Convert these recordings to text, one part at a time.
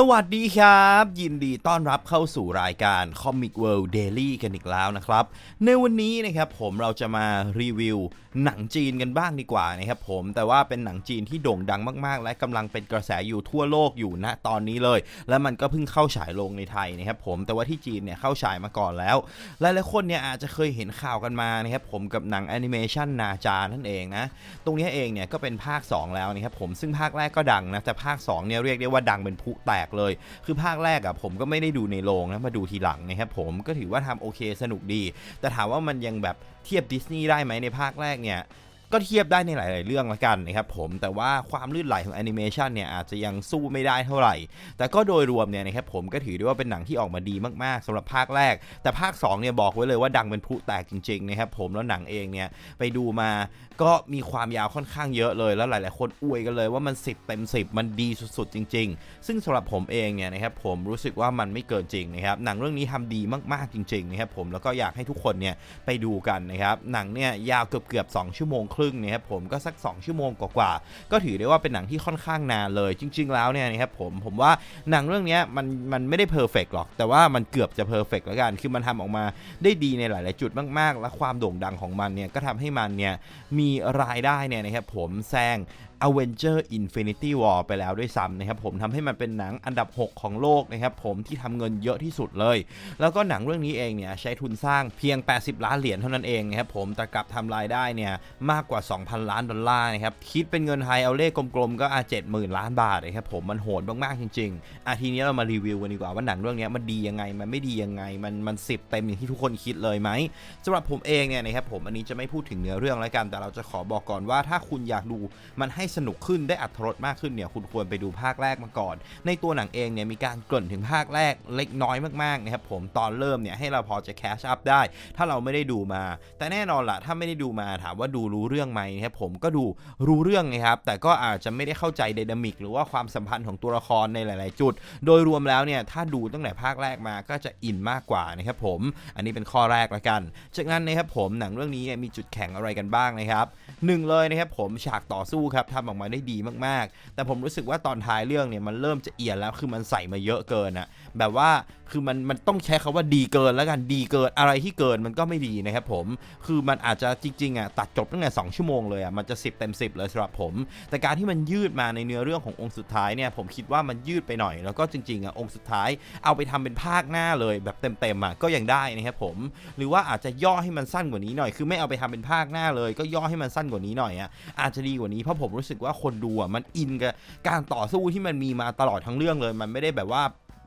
สวัสดีครับ ยินดีต้อนรับเข้าสู่รายการ Comic World Daily กันอีกแล้วนะครับ ในวันนี้นะครับผมเราจะมารีวิวหนังจีนกันบ้างดีกว่านะครับผมแต่ว่าเป็นหนังจีนที่โด่งดังมากๆ และกำลังเป็นกระแสอยู่ทั่วโลกอยู่ณตอนนี้เลย และมันก็เพิ่งเข้าฉายลงในไทยนะครับผมแต่ว่าที่จีนเนี่ยเข้าฉายมาก่อนแล้วหลายๆคนเนี่ยอาจจะเคยเห็นข่าวกันมานะครับผมกับหนังแอนิเมชันนาจานั่นเองนะตรงนี้เองเนี่ยก็เป็นภาค 2 แล้วนะครับผมซึ่งภาคแรกก็ดังนะแต่ภาค2เนี่ยเรียกได้ว่าดังเป็นพลุแตกเลย คือภาคแรกอะผมก็ไม่ได้ดูในโรงนะมาดูทีหลังนะครับผมก็ถือว่าทำโอเคสนุกดี แต่ถามว่ามันยังแบบเทียบดิสนีย์ได้ไหมในภาคแรกเนี่ย ก็เทียบได้ในหลาย ๆ เรื่องละกันนะครับผมแต่ว่าความลื่นไหลของแอนิเมชันเนี่ยอาจจะยังสู้ไม่ได้เท่าไหร่ แต่ก็โดยรวมเนี่ยนะครับผมก็ถือได้ว่าเป็นหนังที่ออกมาดีมาก ๆสำหรับภาคแรก แต่ภาค2เนี่ยบอกไว้เลยว่าดังเป็นพลุแตกจริง ๆ นะครับผมแล้วหนังเองเนี่ยไปดูมาก็มีความยาวค่อนข้างเยอะเลย แล้วหลาย ๆ คนอวยกันเลยว่ามัน 10 เต็ม 10 มันดีสุด ๆ จริง ๆ ซึ่งสำหรับผมเองเนี่ยนะครับผมรู้สึกว่ามันไม่เกินจริงนะครับหนังเรื่องนี้ทำดีมาก ๆ จริง ๆ นะครับผมแล้วก็อยากให้ทุกคนเนี่ยไปดูกันนะครับหนังเนี่ยยาวเกือบๆ2ชั่วโมงครึ่งนะครับผมก็สัก 2 ชั่วโมงกว่าๆก็ถือได้ว่าเป็นหนังที่ค่อนข้างนานเลย จริง ๆ แล้วเนี่ยนะครับผมผมว่าหนังเรื่องนี้มันมันไม่ได้เพอร์เฟกหรอก แต่ว่ามันเกือบจะเพอร์เฟกแล้วกัน คือมันทำออกมาได้ดีในหลาย ๆ จุดมาก ๆ และความโด่งดังของมันเนี่ยก็ทำให้มันเนี่ยมีรายได้เนี่ยนะครับผมแซง Avenger Infinity War ไปแล้วด้วยซ้ำนะครับผมทำให้มันเป็นหนังอันดับ 6 ของโลกนะครับผมที่ทำเงินเยอะที่สุดเลย แล้วก็หนังเรื่องนี้เองเนี่ยใช้ทุนสร้างเพียง 80 ล้านเหรียญเท่านั้นเองนะครับผมแต่กลับทำรายได้เนี่ยมากกว่า 2,000 ล้านดอลลาร์นะครับคิดเป็นเงินไทยเอาเลขกลมๆก็อาเจ็ดหมื่นล้านบาทนะครับผมมันโหดมากๆจริงๆอาทีนี้เรามารีวิวกันดีกว่าว่าหนังเรื่องนี้มันดียังไงมันไม่ดียังไงมันมันสิบเต็มอย่างที่ทุกคนคิดเลยไหมสำหรับผมเองเนี่ยนะครับผมอันนี้จะไม่พูดถึงเนื้อเรื่องแล้วกันแต่เราจะขอบอกก่อนว่าถ้าคุณอยากดูมันให้สนุกขึ้นได้อัธรสมากขึ้นเนี่ยคุณควรไปดูภาคแรกมาก่อน ในตัวหนังเองเนี่ยมีการกริ่นถึงภาคแรกเล็กน้อยมากๆนะครับผมตอนเริ่มเนี่ยให้เราพอจะแคชอัพได้ ถ้าเราไม่ได้ดูมา แต่แน่นอนล่ะถ้าไม่ได้ดูมาถามว่าดูรู้เรื่องไหมนะครับผมก็ดูรู้เรื่องนะครับแต่ก็อาจจะไม่ได้เข้าใจไดนามิก หรือว่าความสัมพันธ์ของตัวละครในหลาย ๆ จุด โดยรวมแล้วเนี่ยถ้าดูตั้งแต่ภาคแรกมาก็จะอินมากกว่านะครับผมอันนี้เป็นข้อแรกละกัน จากนั้นนะครับผมหนังเรื่องนี้เนี่ยมีจุดแข็งอะไรกันบ้างนะครับหนึ่งเลยนะครับผมฉากต่อสู้ครับทำออกมาได้ดีมากๆ แต่ผมรู้สึกว่าตอนท้ายเรื่องเนี่ยมันเริ่มจะเอียนแล้วคือมันใส่มาเยอะเกินอะแบบว่าคือมันมันต้องใช้คาว่าดีเกินแล้วกันดีเกินอะไรที่เกินมันก็ไม่ดีนะครับผมคือมันอาจจะจริงๆอะตัดจบตั้งแต่2ชั่วโมงเลยอะมันจะ 10 เต็ม 10 เลยสำหรับผม แต่การที่มันยืดมาในเนื้อเรื่องขององค์สุดท้ายเนี่ยผมคิดว่ามันยืดไปหน่อย แล้วก็จริงๆอะองค์สุดท้ายเอาไปทำเป็นภาคหน้าเลยแบบเต็มๆอะก็ยังได้นะครับผม หรือว่าอาจจะย่อให้มันสั้นกว่านี้หน่อย คือไม่เอาไปทำเป็นภาคหน้าเลย ก็ย่อให้มันสั้นกว่านี้หน่อยอะอาจจะดีกว่านี้เพราะผมรู้สึกว่าคนดูอะมันอินกับการต่อสู้ที่มันมีมาตลอดทั้งเรื่องเลย มันไม่ได้แบบว่า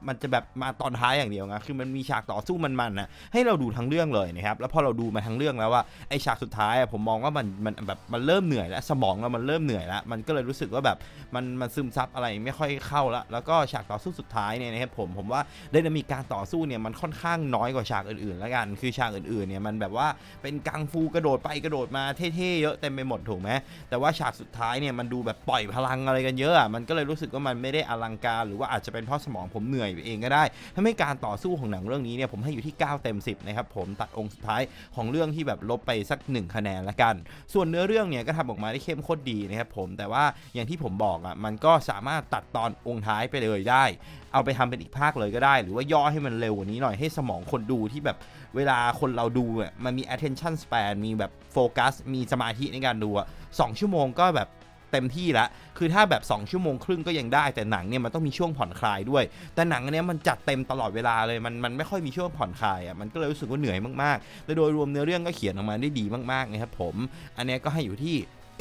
มันจะแบบมาตอนท้ายอย่างเดียวนะคือมันมีฉากต่อสู้มันๆนะให้เราดูทั้งเรื่องเลยนะครับแล้วพอเราดูมาทั้งเรื่องแล้วว่าไอฉากสุดท้ายผมมองว่ามันมันแบบมันเริ่มเหนื่อยแล้วสมองเรามันเริ่มเหนื่อยแล้วมันก็เลยรู้สึกว่าแบบมันมันซึมซับอะไรไม่ค่อยเข้าละแล้วก็ฉากต่อสู้สุดท้ายเนี่ยนะครับผมผมว่าไดนามิการต่อสู้เนี่ยมันค่อนข้างน้อยกว่าฉากอื่นๆแล้วกัน คือฉากอื่นๆเนี่ยมันแบบว่าเป็นกังฟูกระโดดไปกระโดดมาเท่ๆเยอะเต็มไปหมดถูกไหมแต่ว่าฉากสุดท้ายเนี่ยมันดูแบบปล่อยพลังอะไรกันเยอะอะมันก็เลยรู้สึกว่ามันไม่ได้อลังการหรือว่าอาจจะเป็นเพราะสมองผมเหนื่อยไปเองก็ได้ทำให้การต่อสู้ของหนังเรื่องนี้เนี่ยผมให้อยู่ที่ 9 เต็ม 10 นะครับผมตัดองค์สุดท้ายของเรื่องที่แบบลบไปสัก 1 คะแนนละกัน ส่วนเนื้อเรื่องเนี่ยก็ทำออกมาได้เข้มข้นดีนะครับผมแต่ว่าอย่างที่ผมบอกอะมันก็สามารถตัดตอนองค์ท้ายไปเลยได้ เอาไปทำเป็นอีกภาคเลยก็ได้ หรือว่าย่อให้มันเร็วกว่านี้หน่อยให้สมองคนดูที่แบบเวลาคนเราดูอะมันมี attention span มีแบบโฟกัสมีสมาธิในการดูอะสองชั่วโมงก็แบบ เต็มที่ละคือถ้าแบบ 2 ชั่วโมงครึ่งก็ยังได้ แต่หนังเนี่ยมันต้องมีช่วงผ่อนคลายด้วย แต่หนังอันเนี้ยมันจัดเต็มตลอดเวลาเลยมันมันไม่ค่อยมีช่วงผ่อนคลายอะมันก็เลยรู้สึกว่าเหนื่อยมากๆและโดยรวมเนื้อเรื่องก็เขียนออกมาได้ดีมากๆนะครับผม อันนี้ก็ให้อยู่ที่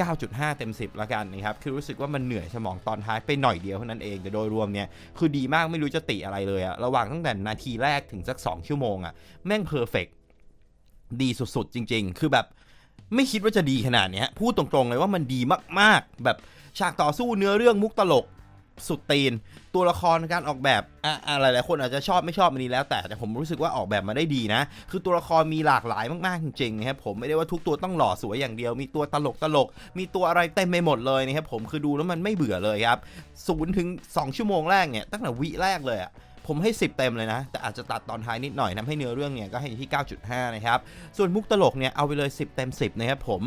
9.5 เต็ม 10 ละกันนะครับ คือรู้สึกว่ามันเหนื่อยสมองตอนท้ายไปหน่อยเดียวเท่านั้นเอง แต่โดยรวมเนี่ย คือดีมากไม่รู้จะติอะไรเลยอะระหว่างตั้งแต่นาทีแรกถึงสัก 2 ชั่วโมงอะแม่งเพอร์เฟกดีสุดๆ จริง ๆ คือแบบ ไม่คิดว่าจะดีขนาดนี้พูดตรงๆเลยว่ามันดีมากๆ แบบฉากต่อสู้เนื้อเรื่องมุกตลกสุดตีน ตัวละครการออกแบบอะอะหลายๆคนอาจจะชอบไม่ชอบมันนี้แล้ว แต่แต่ผมรู้สึกว่าออกแบบมาได้ดีนะ คือตัวละครมีหลากหลายมากๆจริงๆนะครับผมไม่ได้ว่าทุกตัวต้องหล่อสวยอย่างเดียว มีตัวตลกตลก มีตัวอะไรเต็มไปหมดเลยนะครับผมคือดูแล้วมันไม่เบื่อเลยครับศูนย์ถึงสองชั่วโมงแรกเนี่ยตั้งแต่วิแรกเลยอะ ผมให้ 10 เต็มเลยนะ แต่อาจจะตัดตอนท้ายนิดหน่อยทำให้เนื้อเรื่องเนี่ยก็ให้ที่ 9.5 นะครับ ส่วนมุกตลกเนี่ยเอาไปเลย 10 เต็ม 10 นะครับผม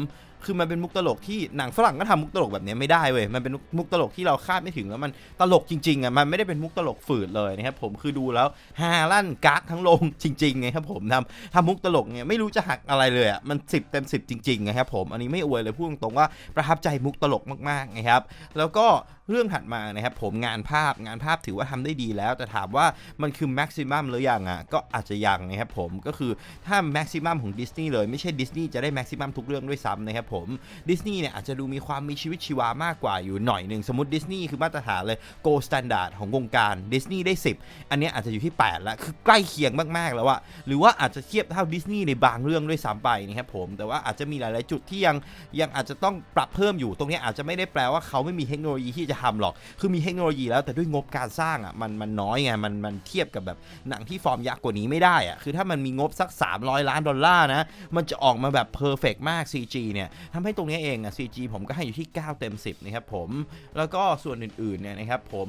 คือมันเป็นมุกตลกที่หนังฝรั่งก็ทำมุกตลกแบบนี้ไม่ได้เว้ย มันเป็นมุกตลกที่เราคาดไม่ถึงแล้วมันตลกจริงๆอะ มันไม่ได้เป็นมุกตลกฝืดเลยนะครับผม คือดูแล้วฮาลั่นกักทั้งโรงจริงๆไงครับผมทำทำมุกตลกเนี่ยไม่รู้จะหักอะไรเลยอะ มัน 10 เต็ม 10 จริงๆนะครับผม อันนี้ไม่อวยเลยพูดตรงๆว่าประทับใจมุกตลกมากๆนะครับ แล้วก็ เรื่องถัดมานะครับผมงานภาพงานภาพถือว่าทำได้ดีแล้ว แต่ถามว่ามันคือแม็กซิมัมหรือยังอะก็อาจจะยังนะครับผมก็คือถ้าแม็กซิมัมของดิสนีย์เลยไม่ใช่ดิสนีย์จะได้แม็กซิมัมทุกเรื่องด้วยซ้ำนะครับผมดิสนีย์เนี่ยอาจจะดูมีความมีชีวิตชีวามากกว่าอยู่หน่อยหนึ่งสมมติดิสนีย์คือมาตรฐานเลย Gold Standard ของวงการดิสนีย์ได้ 10 อันนี้อาจจะอยู่ที่ 8 แล้วคือใกล้เคียงมากๆแล้วอะหรือว่าอาจจะเทียบเท่าดิสนีย์ในบางเรื่องด้วยซ้ำไปนะครับผมแต่ว่าอาจจะมีหลาย ๆ จุดที่ยังยังอาจจะต้องปรับเพิ่มอยู่ตรงนี้อาจจะไม่ได้แปลว่าเขาไม่มีเทคโนโลยีที่จะทำหรอก คือมีเทคโนโลยีแล้วแต่ด้วยงบการสร้างอะมันมันน้อยไงมันมันเทียบกับแบบหนังที่ฟอร์มยักษ์กว่านี้ไม่ได้อะคือถ้ามันมีงบสัก 300 ล้านดอลลาร์นะ มันจะออกมาแบบเพอร์เฟกมาก CG เนี่ยทำให้ตรงนี้เองอะ CG ผมก็ให้อยู่ที่ 9 เต็ม 10 นะครับผม แล้วก็ส่วนอื่นๆเนี่ยนะครับผม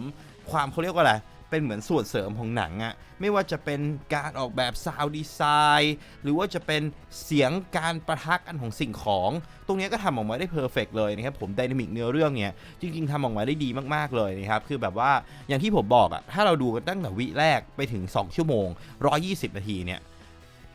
ความเขาเรียกว่าอะไร เป็นเหมือนส่วนเสริมของหนังอะไม่ว่าจะเป็นการออกแบบซาวด์ดีไซน์หรือว่าจะเป็นเสียงการประทักกันของสิ่งของ ตรงนี้ก็ทำออกมาได้เพอร์เฟกเลยนะครับผมไดนามิกเนื้อเรื่องเนี่ยจริง ๆทำออกมาได้ดีมากๆเลยนะครับคือแบบว่าอย่างที่ผมบอกอะถ้าเราดูกันตั้งแต่วิแรกไปถึง 2 ชั่วโมง 120 นาทีเนี่ย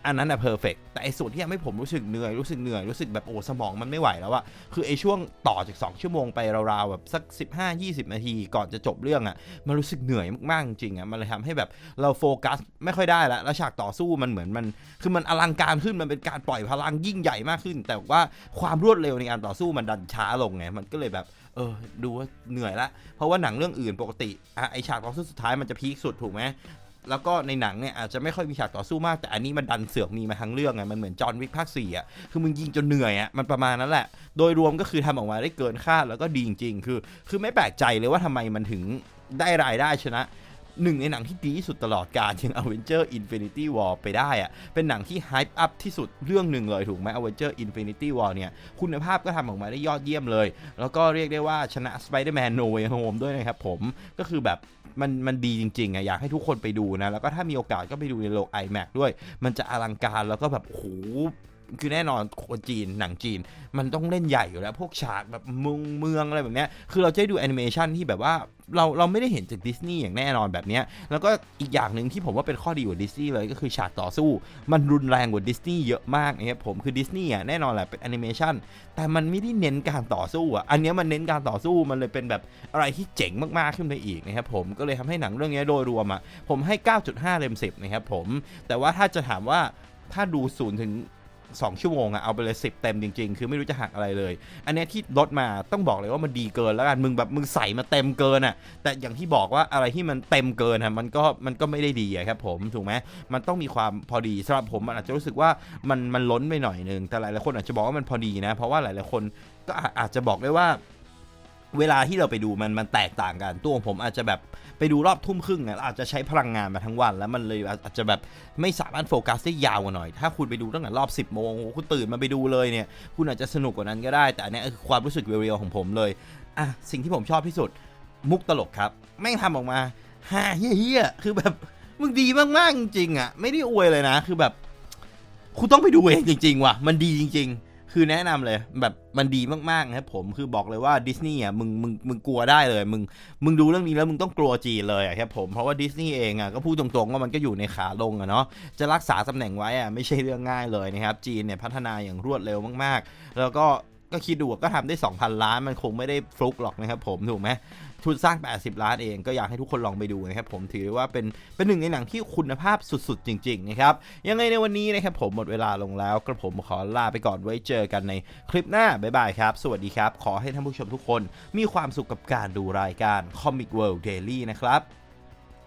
อันนั้นอะเพอร์เฟกแต่ไอส่วนที่ทำให้ผมรู้สึกเหนื่อยรู้สึกเหนื่อยรู้สึกแบบโอ้สมองมันไม่ไหวแล้วอะคือไอช่วงต่อจาก 2 ชั่วโมงไปราวๆแบบสัก 15-20 นาทีก่อนจะจบเรื่องอะมันรู้สึกเหนื่อยมากๆจริงอะมันเลยทำให้แบบเราโฟกัสไม่ค่อยได้ล้วแล้วฉากต่อสู้มันเหมือนมัน คือมันอลังการขึ้นมันเป็นการปล่อยพลังยิ่งใหญ่มากขึ้น แต่ว่าความรวดเร็วในการต่อสู้มันดันช้าลงไงมันก็เลยแบบเออดูว่าเหนื่อยละเพราะว่าหนังเรื่องอื่นปกติอะไอฉากต่อสู้สุดท้ายมันจะพีคสุดถูกไหม แล้วก็ในหนังเนี่ยอาจจะไม่ค่อยมีฉากต่อสู้มาก แต่อันนี้มันดันเสือกมีมาทั้งเรื่องไงมันเหมือนจอห์นวิกภาคสี่อะคือมึงยิงจนเหนื่อยอะมันประมาณนั้นแหละ โดยรวมก็คือทำออกมาได้เกินคาดแล้วก็ดีจริงๆ คือ คือไม่แปลกใจเลยว่าทำไมมันถึงได้รายได้ชนะ หนึ่งในหนังที่ดีที่สุดตลอดการอย่าง Avenger Infinity War ไปได้อะเป็นหนังที่ hype up ที่สุดเรื่องหนึ่งเลยถูกไหม Avenger Infinity War เนี่ย คุณภาพก็ทำออกมาได้ยอดเยี่ยมเลย แล้วก็เรียกได้ว่าชนะ Spider-Man No Way Home ด้วยนะครับผมก็คือแบบมันมันดีจริงๆอะอยากให้ทุกคนไปดูนะ แล้วก็ถ้ามีโอกาสก็ไปดูในโรง IMAX ด้วย มันจะอลังการแล้วก็แบบโอ้โห คือแน่นอนคนจีนหนังจีน มันต้องเล่นใหญ่อยู่แล้ว พวกฉากแบบเมืองเมืองอะไรแบบเนี้ยคือเราจะได้ดูแอนิเมชันที่แบบว่าเราเราไม่ได้เห็นจากดิสนีย์อย่างแน่นอนแบบเนี้ยแล้วก็อีกอย่างหนึ่งที่ผมว่าเป็นข้อดีกว่าดิสนีย์เลยก็คือฉากต่อสู้ มันรุนแรงกว่าดิสนีย์เยอะมากนะครับผมคือดิสนีย์อะแน่นอนแหละเป็นแอนิเมชันแต่มันไม่ได้เน้นการต่อสู้อะอันนี้มันเน้นการต่อสู้มันเลยเป็นแบบอะไรที่เจ๋งมากๆขึ้นไปอีกนะครับผมก็เลยทำให้หนังเรื่องนี้โดยรวมอะผมให้ 9.5 เต็ม10นะครับผมแต่ว่าถ้าจะถามว่าถ้าดู0ถึง 2 ชั่วโมงอะเอาไปเลย 10 เต็มจริง ๆ คือไม่รู้จะหักอะไรเลย อันนี้ที่ลดมาต้องบอกเลยว่ามันดีเกินแล้วกันมึงแบบมึงใส่มาเต็มเกินอะแต่อย่างที่บอกว่าอะไรที่มันเต็มเกินอะมันก็มันก็ไม่ได้ดีอะครับผมถูกไหมมันต้องมีความพอดีสำหรับผมมันอาจจะรู้สึกว่ามันมันล้นไปหน่อยนึงแต่หลายๆคนอาจจะบอกว่ามันพอดีนะ เพราะว่าหลายๆคนก็อาจจะบอกได้ว่า เวลาที่เราไปดูมันมันแตกต่างกัน ตัวของผมอาจจะแบบไปดูรอบทุ่มครึ่งเนี่ยอาจจะใช้พลังงานมาทั้งวัน แล้วมันเลยอาจจะแบบไม่สามารถโฟกัสได้ยาวกว่าหน่อย ถ้าคุณไปดูตั้งแต่รอบ 10โมงคุณตื่นมาไปดูเลยเนี่ย คุณอาจจะสนุกกว่านั้นก็ได้ แต่เนี้ยคือความรู้สึกเรียวๆของผมเลยอะสิ่งที่ผมชอบที่สุด มุกตลกครับแม่งทำออกมาฮาเฮี้ยคือแบบมึงดีมากๆจริงๆอะไม่ได้อวยเลยนะ คือแบบ คุณต้องไปดูเองจริง ๆ ว่ะ มันดีจริง ๆ คือแนะนำเลยแบบมันดีมากๆนะครับผมคือบอกเลยว่าดิสนีย์อะมึงมึงมึงกลัวได้เลยมึงมึงดูเรื่องนี้แล้วมึงต้องกลัวจีเลยอะครับผมเพราะว่าดิสนีย์เองอะก็พูดตรงๆว่ามันก็อยู่ในขาลงอะเนาะจะรักษาตำแหน่งไว้อะไม่ใช่เรื่องง่ายเลยนะครับจีนเนี่ยพัฒนาอย่างรวดเร็วมากๆ แล้วก็ก็คิดดูก็ทำได้ 2,000 ล้านมันคงไม่ได้ฟลุกหรอกนะครับผมถูกไหม ทุนสร้าง 80 ล้านเอง ก็อยากให้ทุกคนลองไปดูนะครับผมถือว่าเป็นเป็นหนึ่งในหนังที่คุณภาพสุดๆ จริงๆนะครับยังไงในวันนี้นะครับผมหมดเวลาลงแล้วกระผมขอลาไปก่อนไว้เจอกันในคลิปหน้าบ๊ายบายครับ สวัสดีครับ ขอให้ท่านผู้ชมทุกคนมีความสุขกับการดูรายการ Comic World Daily นะครับ